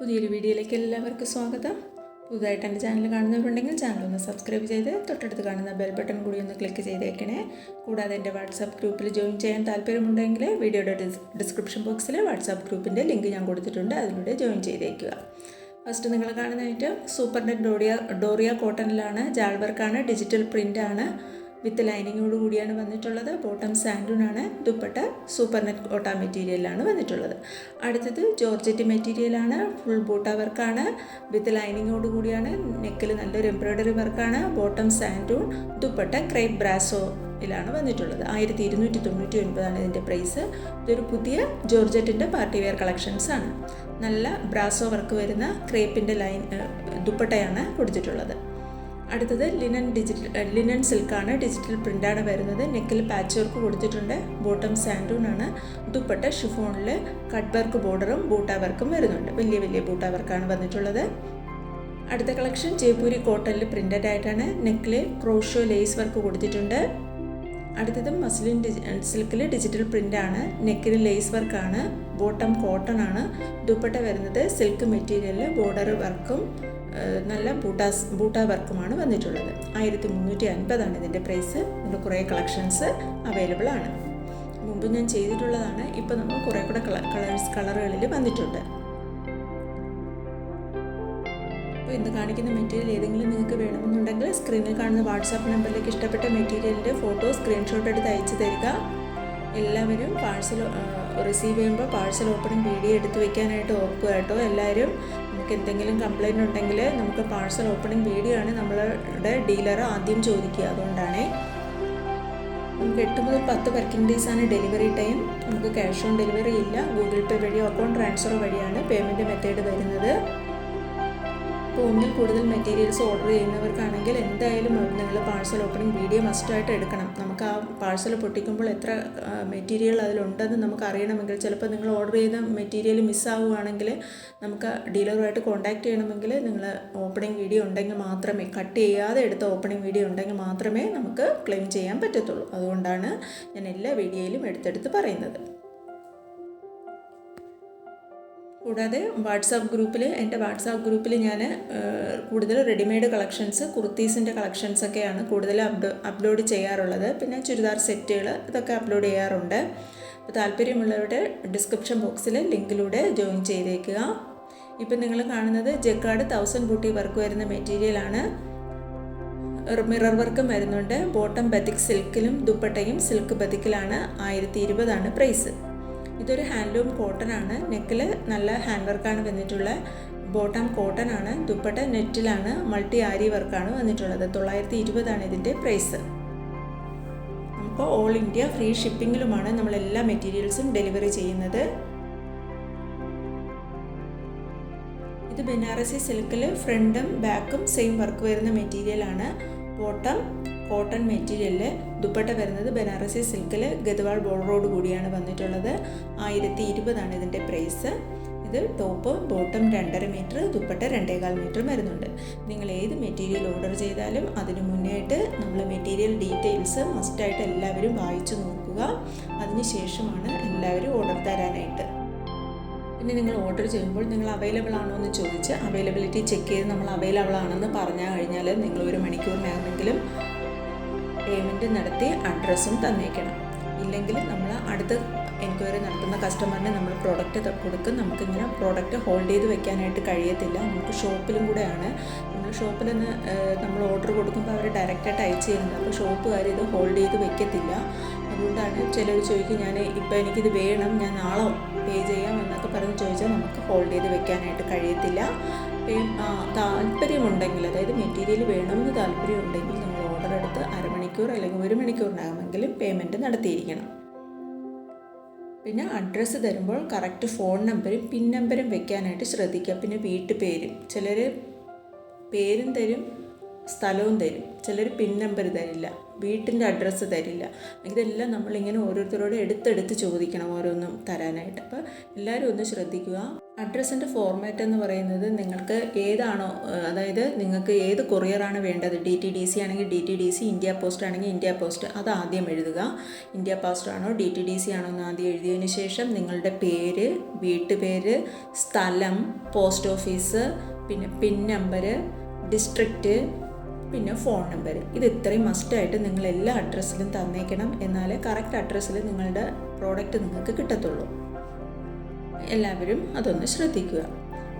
പുതിയൊരു വീഡിയോയിലേക്ക് എല്ലാവർക്കും സ്വാഗതം. പുതുതായിട്ട് എന്റെ ചാനൽ കാണുന്നവരുണ്ടെങ്കിൽ ചാനൽ ഒന്ന് സബ്സ്ക്രൈബ് ചെയ്ത് തൊട്ടടുത്ത് കാണുന്ന ബെൽ ബട്ടൺ കൂടി ഒന്ന് ക്ലിക്ക് ചെയ്തേക്കണേ. കൂടാതെ എന്റെ വാട്സാപ്പ് ഗ്രൂപ്പിൽ ജോയിൻ ചെയ്യാൻ താല്പര്യമുണ്ടെങ്കിൽ വീഡിയോയുടെ ഡിസ്ക്രിപ്ഷൻ ബോക്സിൽ വാട്സാപ്പ് ഗ്രൂപ്പിന്റെ ലിങ്ക് ഞാൻ കൊടുത്തിട്ടുണ്ട്. അതിലൂടെ ജോയിൻ ചെയ്തേക്കുക. ഫസ്റ്റ് നിങ്ങൾ കാണുന്ന item super net doria doria കോട്ടണിലാണ് ജാൾ വർക്കാണ് ഡിജിറ്റൽ പ്രിന്റാണ് വിത്ത് ലൈനിങ്ങോട് കൂടിയാണ് വന്നിട്ടുള്ളത്. ബോട്ടം സാൻഡൂണാണ് ദുപ്പട്ട സൂപ്പർ നെറ്റ് കോട്ട മെറ്റീരിയലാണ് വന്നിട്ടുള്ളത്. അടുത്തത് ജോർജറ്റ് മെറ്റീരിയലാണ്. ഫുൾ ബൂട്ട വർക്കാണ്. വിത്ത് ലൈനിങ്ങോട് കൂടിയാണ്. നെക്കിൽ നല്ലൊരു എംബ്രോയ്ഡറി വർക്കാണ്. ബോട്ടം സാൻഡൂൺ ദുപ്പട്ട ക്രൈപ്പ് ബ്രാസോയിലാണ് വന്നിട്ടുള്ളത്. ആയിരത്തി ഇരുന്നൂറ്റി തൊണ്ണൂറ്റി ഒൻപതാണ് ഇതിന്റെ പ്രൈസ്. ഇതൊരു പുതിയ ജോർജറ്റിന്റെ പാർട്ടി വെയർ കളക്ഷൻസ് ആണ്. നല്ല ബ്രാസോ വർക്ക് വരുന്ന ക്രേപ്പിന്റെ ലൈൻ ദുപ്പട്ടയാണ് കൊടുത്തിട്ടുള്ളത്. അടുത്തത് ലിനൻ ഡിജിറ്റൽ ലിനൻ സിൽക്കാണ്. ഡിജിറ്റൽ പ്രിന്റാണ് വരുന്നത്. നെക്കിൽ പാച്ച് വർക്ക് കൊടുത്തിട്ടുണ്ട്. ബോട്ടം സാൻഡൂൺ ആണ്. ദുപ്പട്ട ഷിഫോണിൽ കട്ട് വർക്ക് ബോർഡറും ബൂട്ടാ വർക്കും വരുന്നുണ്ട്. വലിയ വലിയ ബൂട്ടാ വർക്കാണ് വന്നിട്ടുള്ളത്. അടുത്ത കളക്ഷൻ ജയ്പൂരി കോട്ടണിൽ പ്രിന്റഡ് ആയിട്ടാണ്. നെക്കിൽ ക്രോഷോ ലേസ് വർക്ക് കൊടുത്തിട്ടുണ്ട്. അടുത്തത് മസ്ലിൻ ഡിജി സിൽക്കിൽ ഡിജിറ്റൽ പ്രിന്റാണ് നെക്കിന് ലേസ് വർക്കാണ് ബോട്ടം കോട്ടൺ ആണ്. ദുപ്പട്ട വരുന്നത് സിൽക്ക് മെറ്റീരിയലിൽ ബോർഡർ വർക്കും നല്ല ബൂട്ടാസ് ബൂട്ട വർക്കുമാണ് വന്നിട്ടുള്ളത്. ആയിരത്തി മുന്നൂറ്റി അൻപതാണ് ഇതിന്റെ പ്രൈസ്. ഇതിന്റെ കുറേ കളക്ഷൻസ് അവൈലബിൾ ആണ്. മുമ്പ് ഞാൻ ചെയ്തിട്ടുള്ളതാണ്. ഇപ്പോൾ നമ്മൾ കുറേ കൂടെ കളേഴ്സ് കളറുകളിൽ വന്നിട്ടുണ്ട്. അപ്പോൾ ഇന്ന് കാണിക്കുന്ന മെറ്റീരിയൽ ഏതെങ്കിലും നിങ്ങൾക്ക് വേണമെന്നുണ്ടെങ്കിൽ സ്ക്രീനിൽ കാണുന്ന വാട്സാപ്പ് നമ്പറിലേക്ക് ഇഷ്ടപ്പെട്ട മെറ്റീരിയലിന്റെ ഫോട്ടോ സ്ക്രീൻഷോട്ട് എടുത്ത് അയച്ചു തരിക. എല്ലാവരും പാഴ്സൽ റിസീവ് ചെയ്യുമ്പോൾ പാഴ്സൽ ഓപ്പണിംഗ് വീഡിയോ എടുത്ത് വെക്കാനായിട്ട് ഓർക്കുക കേട്ടോ. എല്ലാവരും നമുക്ക് എന്തെങ്കിലും കംപ്ലൈന്റ് ഉണ്ടെങ്കിൽ നമുക്ക് പാഴ്സൽ ഓപ്പണിംഗ് വീഡിയോ ആണ് നമ്മളുടെ ഡീലർ ആദ്യം ചോദിക്കുക. അതുകൊണ്ടാണേ. നമുക്ക് എട്ട് മുതൽ പത്ത് വർക്കിംഗ് ഡേയ്സ് ആണ് ഡെലിവറി ടൈം നമുക്ക് ക്യാഷ് ഓൺ ഡെലിവറി ഇല്ല. ഗൂഗിൾ പേ വഴിയോ അക്കൗണ്ട് ട്രാൻസ്ഫർ വഴിയാണ് പേയ്മെന്റ് മെത്തേഡ് വരുന്നത്. അപ്പോൾ ഒന്നിൽ കൂടുതൽ മെറ്റീരിയൽസ് ഓർഡർ ചെയ്യുന്നവർക്കാണെങ്കിൽ എന്തായാലും നിങ്ങൾ പാഴ്സൽ ഓപ്പണിംഗ് വീഡിയോ മസ്റ്റായിട്ട് എടുക്കണം. നമുക്ക് ആ പാഴ്സൽ പൊട്ടിക്കുമ്പോൾ എത്ര മെറ്റീരിയൽ അതിലുണ്ടെന്ന് നമുക്ക് അറിയണമെങ്കിൽ ചിലപ്പോൾ നിങ്ങൾ ഓർഡർ ചെയ്ത മെറ്റീരിയൽ മിസ്സാവുകയാണെങ്കിൽ നമുക്ക് ഡീലറുമായിട്ട് കോൺടാക്ട് ചെയ്യണമെങ്കിൽ നിങ്ങൾ ഓപ്പണിംഗ് വീഡിയോ ഉണ്ടെങ്കിൽ മാത്രമേ കട്ട് ചെയ്യാതെ എടുത്ത ഓപ്പണിംഗ് വീഡിയോ ഉണ്ടെങ്കിൽ മാത്രമേ നമുക്ക് ക്ലെയിം ചെയ്യാൻ പറ്റത്തുള്ളൂ. അതുകൊണ്ടാണ് ഞാൻ എല്ലാ വീഡിയോയിലും എടുത്തെടുത്ത് പറയുന്നത്. കൂടാതെ വാട്സാപ്പ് ഗ്രൂപ്പിൽ എന്റെ വാട്സാപ്പ് ഗ്രൂപ്പിൽ ഞാൻ കൂടുതൽ റെഡിമെയ്ഡ് കളക്ഷൻസ് കുർത്തീസിന്റെ കളക്ഷൻസ് ഒക്കെയാണ് കൂടുതൽ അപ്ലോഡ് ചെയ്യാറുള്ളത്. പിന്നെ ചുരിദാർ സെറ്റുകൾ ഇതൊക്കെ അപ്ലോഡ് ചെയ്യാറുണ്ട്. അപ്പോൾ താല്പര്യമുള്ളവരുടെ ഡിസ്ക്രിപ്ഷൻ ബോക്സിൽ ലിങ്കിലൂടെ ജോയിൻ ചെയ്തേക്കുക. ഇപ്പം നിങ്ങൾ കാണുന്നത് ജക്കാർഡ് തൗസൻഡ് ബൂട്ടി വർക്ക് വരുന്ന മെറ്റീരിയലാണ് മിറർ വർക്കും വരുന്നുണ്ട്. ബോട്ടം ബത്തിക് സിൽക്കിലും ദുപ്പട്ടയും സിൽക്ക് ബത്തിക്കിലാണ് ആയിരത്തി ഇരുപതാണ് പ്രൈസ് ഇതൊരു ഹാൻഡ്ലൂം കോട്ടൺ ആണ് നെക്കിൽ നല്ല ഹാൻഡ് വർക്കാണ് വന്നിട്ടുള്ള. ബോട്ടം കോട്ടൺ ആണ് ദുപ്പട്ട നെറ്റിലാണ് മൾട്ടി ആരി വർക്കാണ് വന്നിട്ടുള്ളത്. തൊള്ളായിരത്തി ഇരുപതാണ് ഇതിന്റെ പ്രൈസ്. നമുക്ക് ഓൾ ഇന്ത്യ ഫ്രീ ഷിപ്പിങ്ങിലുമാണ് നമ്മൾ എല്ലാ മെറ്റീരിയൽസും ഡെലിവറി ചെയ്യുന്നത്. ഇത് ബനാറസി സിൽക്കിൽ ഫ്രണ്ടും ബാക്കും സെയിം വർക്ക് വരുന്ന മെറ്റീരിയലാണ്. ബോട്ടം കോട്ടൺ മെറ്റീരിയലിൽ ദുപ്പട്ട വരുന്നത് ബനാറസി സിൽക്കിൽ ഗദ്വാൾ ബോർഡറോട് കൂടിയാണ് വന്നിട്ടുള്ളത്. ആയിരത്തി ഇരുപതാണ് ഇതിന്റെ പ്രൈസ്. ഇത് ടോപ്പ് ബോട്ടം രണ്ടര മീറ്റർ ദുപ്പട്ട രണ്ടേകാൽ മീറ്റർ വരുന്നുണ്ട്. നിങ്ങൾ ഏത് മെറ്റീരിയൽ ഓർഡർ ചെയ്താലും അതിനു മുന്നേയായിട്ട് നമ്മൾ മെറ്റീരിയൽ ഡീറ്റെയിൽസ് മസ്റ്റായിട്ട് എല്ലാവരും വായിച്ചു നോക്കുക. അതിനുശേഷമാണ് എല്ലാവരും ഓർഡർ തരാനായിട്ട്. പിന്നെ നിങ്ങൾ ഓർഡർ ചെയ്യുമ്പോൾ നിങ്ങൾ അവൈലബിൾ ആണോ എന്ന് ചോദിച്ച് അവൈലബിലിറ്റി ചെക്ക് ചെയ്ത് നമ്മൾ അവൈലബിൾ ആണെന്ന് പറഞ്ഞാൽ കഴിഞ്ഞാൽ നിങ്ങൾ ഒരു മണിക്കൂറിനകമെങ്കിലും പേയ്മെന്റ് നടത്തി അഡ്രസ്സും തന്നേക്കണം. ഇല്ലെങ്കിൽ നമ്മൾ അടുത്ത എൻക്വയറി നടത്തുന്ന കസ്റ്റമറിന് നമ്മൾ പ്രോഡക്റ്റ് കൊടുക്കും. നമുക്കിങ്ങനെ പ്രോഡക്റ്റ് ഹോൾഡ് ചെയ്ത് വെക്കാനായിട്ട് കഴിയത്തില്ല. നമുക്ക് ഷോപ്പിലും കൂടെയാണ്. നമ്മൾ ഷോപ്പിൽ നിന്ന് നമ്മൾ ഓർഡർ കൊടുക്കുമ്പോൾ അവർ ഡയറക്റ്റായിട്ട് അയച്ചു തരുന്നത്. അപ്പോൾ ഷോപ്പുകാർ ഇത് ഹോൾഡ് ചെയ്ത് വെക്കത്തില്ല. അതുകൊണ്ടാണ് ചിലർ ചോദിക്കും ഞാൻ ഇപ്പോൾ എനിക്കിത് വേണം. ഞാൻ നാളെ പേ ചെയ്യാം എന്നൊക്കെ പറഞ്ഞ് ചോദിച്ചാൽ നമുക്ക് ഹോൾഡ് ചെയ്ത് വെക്കാനായിട്ട് കഴിയത്തില്ല. താല്പര്യമുണ്ടെങ്കിൽ അതായത് മെറ്റീരിയൽ വേണമെന്ന് താല്പര്യമുണ്ടെങ്കിൽ അരമണിക്കൂർ അല്ലെങ്കിൽ ഒരു മണിക്കൂറിനകമെങ്കിലും പേയ്മെന്റ് നടത്തിയിരിക്കണം. പിന്നെ അഡ്രസ്സ് തരുമ്പോൾ കറക്റ്റ് ഫോൺ നമ്പരും പിൻ നമ്പരും വെക്കാനായിട്ട് ശ്രദ്ധിക്കുക. പിന്നെ വീട്ടുപേരും. ചിലർ പേരും തരും സ്ഥലവും തരും. ചിലർ പിൻ നമ്പർ തരില്ല. വീട്ടിന്റെ അഡ്രസ്സ് തരില്ല. ഇതെല്ലാം നമ്മളിങ്ങനെ ഓരോരുത്തരോട് എടുത്തെടുത്ത് ചോദിക്കണം ഓരോന്നും തരാനായിട്ട്. അപ്പോൾ എല്ലാവരും ഒന്ന് ശ്രദ്ധിക്കുക. അഡ്രസ്സിന്റെ ഫോർമാറ്റ് എന്ന് പറയുന്നത് നിങ്ങൾക്ക് ഏതാണോ അതായത് നിങ്ങൾക്ക് ഏത് കൊറിയറാണ് വേണ്ടത്? ഡി ടി ഡി സി ആണെങ്കിൽ D T D C India post ആണെങ്കിൽ ഇന്ത്യ പോസ്റ്റ് അത് ആദ്യം എഴുതുക. ഇന്ത്യ പോസ്റ്റ് ആണോ ഡി ടി ഡി സി ആണോ എന്ന് ആദ്യം എഴുതിയതിന് ശേഷം നിങ്ങളുടെ പേര് വീട്ടുപേര് സ്ഥലം പോസ്റ്റ് ഓഫീസ് പിന്നെ പിൻ നമ്പർ ഡിസ്ട്രിക്റ്റ് പിന്നെ ഫോൺ നമ്പർ ഇത് ഇത്രയും മസ്റ്റായിട്ട് നിങ്ങൾ എല്ലാ അഡ്രസ്സിലും തന്നേക്കണം എന്നാലേ കറക്റ്റ് അഡ്രസ്സിൽ നിങ്ങളുടെ പ്രോഡക്റ്റ് നിങ്ങൾക്ക് കിട്ടത്തുള്ളൂ. എല്ലാവരും അതൊന്ന് ശ്രദ്ധിക്കുക.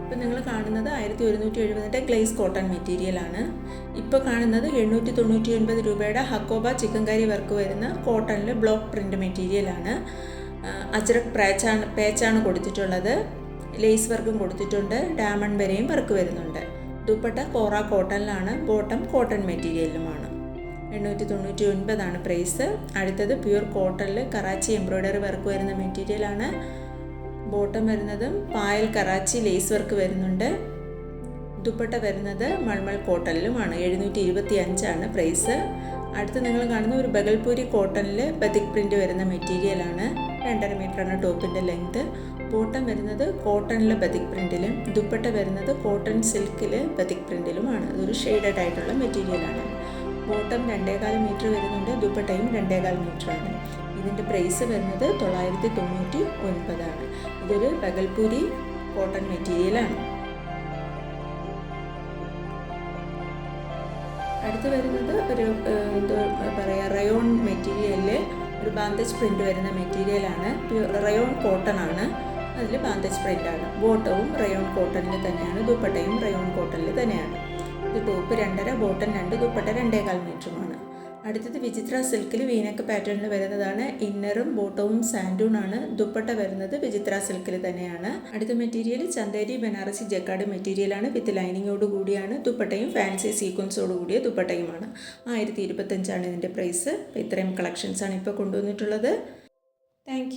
ഇപ്പം നിങ്ങൾ കാണുന്നത് ആയിരത്തി ഒരുന്നൂറ്റി എഴുപതിന്റെ ഗ്ലേസ് കോട്ടൺ മെറ്റീരിയലാണ് ഇപ്പോൾ കാണുന്നത് എണ്ണൂറ്റി തൊണ്ണൂറ്റി ഒൻപത് രൂപയുടെ ഹക്കോബ ചിക്കൻ കറി വർക്ക് വരുന്ന കോട്ടണിൽ ബ്ലോക്ക് പ്രിന്റ് മെറ്റീരിയലാണ് അജ്രക് പാച്ചാണ് പേച്ചാണ് കൊടുത്തിട്ടുള്ളത്. ലേസ് വർക്കും കൊടുത്തിട്ടുണ്ട്. ഡയമണ്ട് വരെയും വർക്ക് വരുന്നുണ്ട്. ദുപ്പട്ട കോറ കോട്ടണിലാണ് ബോട്ടം കോട്ടൺ മെറ്റീരിയലുമാണ് എണ്ണൂറ്റി തൊണ്ണൂറ്റി ഒൻപതാണ് പ്രൈസ്. അടുത്തത് പ്യൂർ കോട്ടണിൽ കറാച്ചി എംബ്രോയ്ഡറി വർക്ക് വരുന്ന മെറ്റീരിയലാണ്. ബോട്ടം വരുന്നതും പായൽ കറാച്ചി ലേസ് വർക്ക് വരുന്നുണ്ട്. ദുപ്പട്ട വരുന്നത് മൾമൾ കോട്ടണിലുമാണ്. എഴുന്നൂറ്റി ഇരുപത്തി അഞ്ചാണ് പ്രൈസ്. അടുത്ത് നിങ്ങൾ കാണുന്ന ഒരു ബഗൽപൂരി കോട്ടണിൽ ബതിക് പ്രിന്റ് വരുന്ന മെറ്റീരിയലാണ് രണ്ടര മീറ്ററാണ് ടോപ്പിന്റെ ലെങ്ത് ബോട്ടം വരുന്നത് കോട്ടണിലെ ബതിക് പ്രിന്റിലും ദുപ്പട്ട വരുന്നത് കോട്ടൺ സിൽക്കിൽ ബതിക് പ്രിന്റിലുമാണ് അതൊരു ഷെയ്ഡഡ് ആയിട്ടുള്ള മെറ്റീരിയലാണ് ബോട്ടം രണ്ടേകാൽ മീറ്റർ വരുന്നുണ്ട് ദുപ്പട്ടയും രണ്ടേകാൽ മീറ്ററാണ് ഇതിന്റെ പ്രൈസ് വരുന്നത് തൊള്ളായിരത്തി തൊണ്ണൂറ്റി ഒൻപതാണ്. ഇതൊരു ബഗൽപൂരി കോട്ടൺ മെറ്റീരിയലാണ് അടുത്ത് വരുന്നത് ഒരു എന്താ പറയുക റയോൺ മെറ്റീരിയലിൽ ഒരു ബാന്തേജ് പ്രിന്റ് വരുന്ന മെറ്റീരിയലാണ് റയോൺ കോട്ടൺ ആണ്. അതിൽ ബാന്തേജ് പ്രിന്റാണ് ബോട്ടവും റയോൺ കോട്ടണിൽ തന്നെയാണ്. ദുപ്പട്ടയും റയോൺ കോട്ടണിൽ തന്നെയാണ്. ഇത് ടോപ്പ് രണ്ടര ബോട്ടൺ രണ്ട് ദുപ്പട്ട രണ്ടേകാൽ മീറ്ററുമാണ് അടുത്തത് വിചിത്ര സിൽക്കിൽ വീനക്ക് പാറ്റേണിൽ വരുന്നതാണ്. ഇന്നറും ബോട്ടവും സാൻഡൂൺ ആണ്. ദുപ്പട്ട വരുന്നത് വിചിത്ര സിൽക്കിൽ തന്നെയാണ്. അടുത്ത മെറ്റീരിയൽ ചന്തേരി ബനാറസി ജക്കാട് മെറ്റീരിയലാണ് വിത്ത് ലൈനിങ്ങോട് കൂടിയാണ്. ദുപ്പട്ടയും ഫാൻസി സീക്വൻസോട് കൂടിയ ദുപ്പട്ടയുമാണ്. ആയിരത്തി ഇരുപത്തഞ്ചാണ് ഇതിന്റെ പ്രൈസ്. അപ്പോൾ ഇത്രയും കളക്ഷൻസാണ് ഇപ്പോൾ കൊണ്ടുവന്നിട്ടുള്ളത്. താങ്ക്